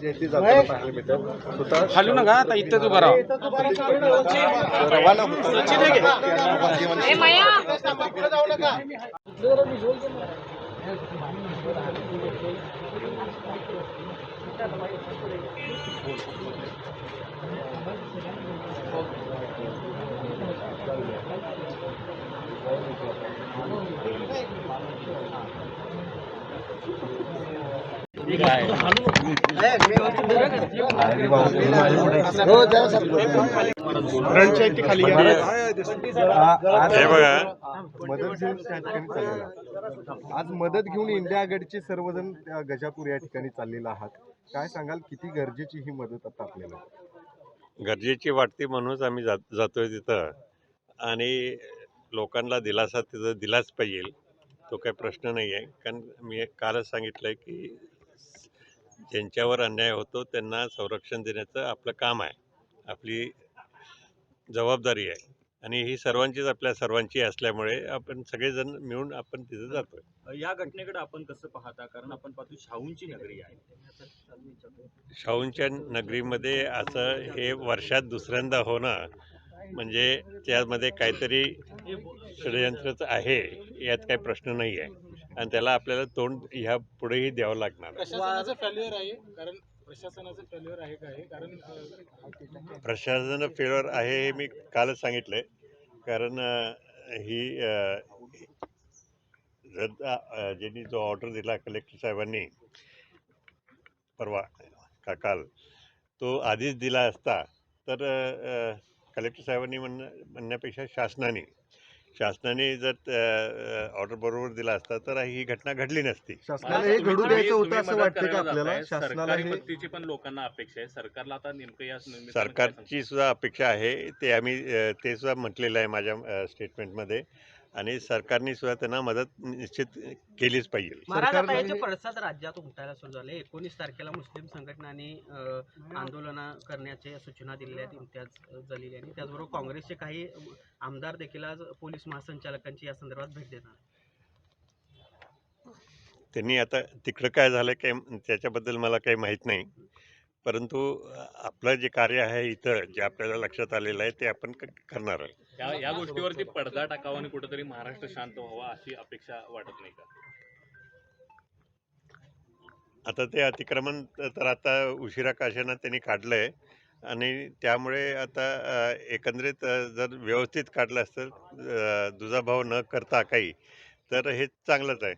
जे ती जाताना पाहायला मिळतात स्वतः खाली नका आता इथंच उभं राहा. रवाना रणच्या खाली हे बघा. मदत घेऊन त्या ठिकाणी चाललेला आहात. आज मदत घेऊन इंडिया आघाडीचे सर्वजण गजापूर या ठिकाणी चाललेला आहात. काय सांगाल किती गरजेची ही मदत आता आपल्याला? गरजेची वाटते म्हणूनच आम्ही जात जातोय तिथं. आणि लोकांना दिलासा तिथं दिलाच पाहिजे. तो काही प्रश्न नाही आहे कारण मी एक कालच सांगितलं आहे की ज्यांच्यावर अन्याय होतो त्यांना संरक्षण देण्याचं आपलं काम आहे. आपली जबाबदारी आहे. आणि ही सर्वांचीच आपल्या सर्वांची असल्यामुळे आपण सगळेजण मिळून आपण तिथं जातोय. या घटनेकडे आपण कसं पाहता? कारण आपण पाहतो शाहूंची नगरी आहे. शाहूंच्या नगरीमध्ये असं हे वर्षात दुसऱ्यांदा होणं म्हणजे त्यामध्ये काहीतरी षडयंत्रच आहे यात काही प्रश्न नाही आहे आणि त्याला आपल्याला तोंड ह्या पुढेही द्यावं लागणार. प्रशासनाचं फेल्युअर आहे कारण प्रशासनाचं फेल्युअर आहे का हे कारण प्रशासन फेवर आहे हे मी कालच सांगितलंय कारण ही रद्द ज्यांनी जो ऑर्डर दिला कलेक्टर साहेबांनी परवा का काल तो आधीच दिला असता तर कलेक्टर साहेबांनी म्हण म्हणण्यापेक्षा शासनाने शासनाने जर ऑर्डर बरोबर दिला असता तर ही घटना घडली नसती. शासनाला हे घडू द्यायचं होतं असं वाटतं का आपल्याला? शासनाला सरकारी हे मदतीची पण लोकांना अपेक्षा आहे. सरकारला आता नेमकं या निमित्तानं काय सरकारची सुद्धा अपेक्षा आहे ते आम्ही अ, ते सुद्धा म्हटलेलं आहे माझ्या स्टेटमेंटमध्ये आणि सरकारने सुद्धा त्यांना मदत निश्चित केलीच पाहिजे. पडसाद राज्यात उमटायला सुरू झाले. एकोणीस तारखेला मुस्लिम संघटनांनी आंदोलन करण्याच्या सूचना दिलेल्या आहेत इम्तियाज जलील यांनी त्याचबरोबर काँग्रेसचे काही आमदार देखील आज पोलीस महासंचालकांची या संदर्भात भेट देणार त्यांनी आता तिकडं काय झालं काय त्याच्याबद्दल मला काही माहीत नाही. परंतु आपलं जे कार्य आहे इथं जे आपल्याला लक्षात आलेलं आहे ते आपण करणार आहे. या या गोष्टीवरती पडदा टाकावा आणि कुठेतरी महाराष्ट्र शांत व्हावा अशी अपेक्षा वाटत नाही का? आता ते अतिक्रमण तर आता उशिरा काशानं त्यांनी काढलं आहे आणि त्यामुळे आता एकंदरीत जर व्यवस्थित काढलं असतं दुजाभाव न करता काही तर हे चांगलंच आहे.